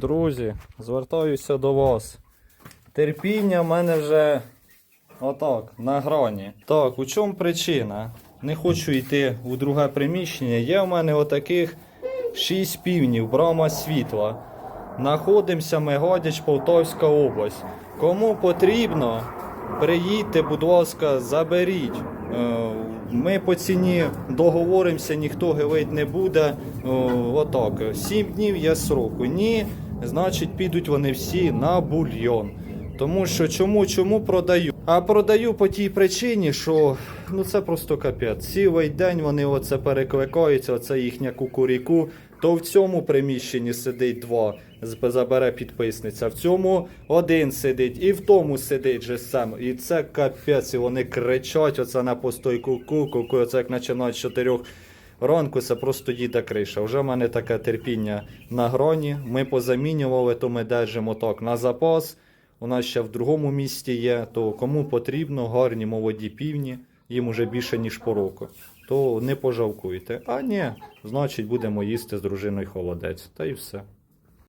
Друзі, звертаюся до вас. Терпіння в мене вже отак, на грані. Так, у чому причина? Не хочу йти у друге приміщення. Є в мене отаких 6 півнів, брама світла. Находимося ми Гадяч, Полтавська область. Кому потрібно, приїдьте, будь ласка, заберіть. Е, Ми по ціні договоримося, ніхто гивить не буде. Отак. 7 днів є сроку. Ні, значить підуть вони всі на бульйон. Тому що чому, чому продаю? А продаю по тій причині, що ну це просто капець. Цілий день вони оце перекликаються, оце їхня кукуріку. То в цьому приміщенні сидить два, забере підписниця. В цьому один сидить, і в тому сидить же сам. І це капець, і вони кричать оце на постойку ку-ку, оце як починають з чотирьох ранку, це просто діда криша. Вже в мене таке терпіння на гроні. Ми позамінювали, то ми держимо так на запас. У нас ще в другому місті є, то кому потрібно гарні молоді півні, їм уже більше ніж по року, то не пожалкуйте. А ні, значить будемо їсти з дружиною холодець. Та й все.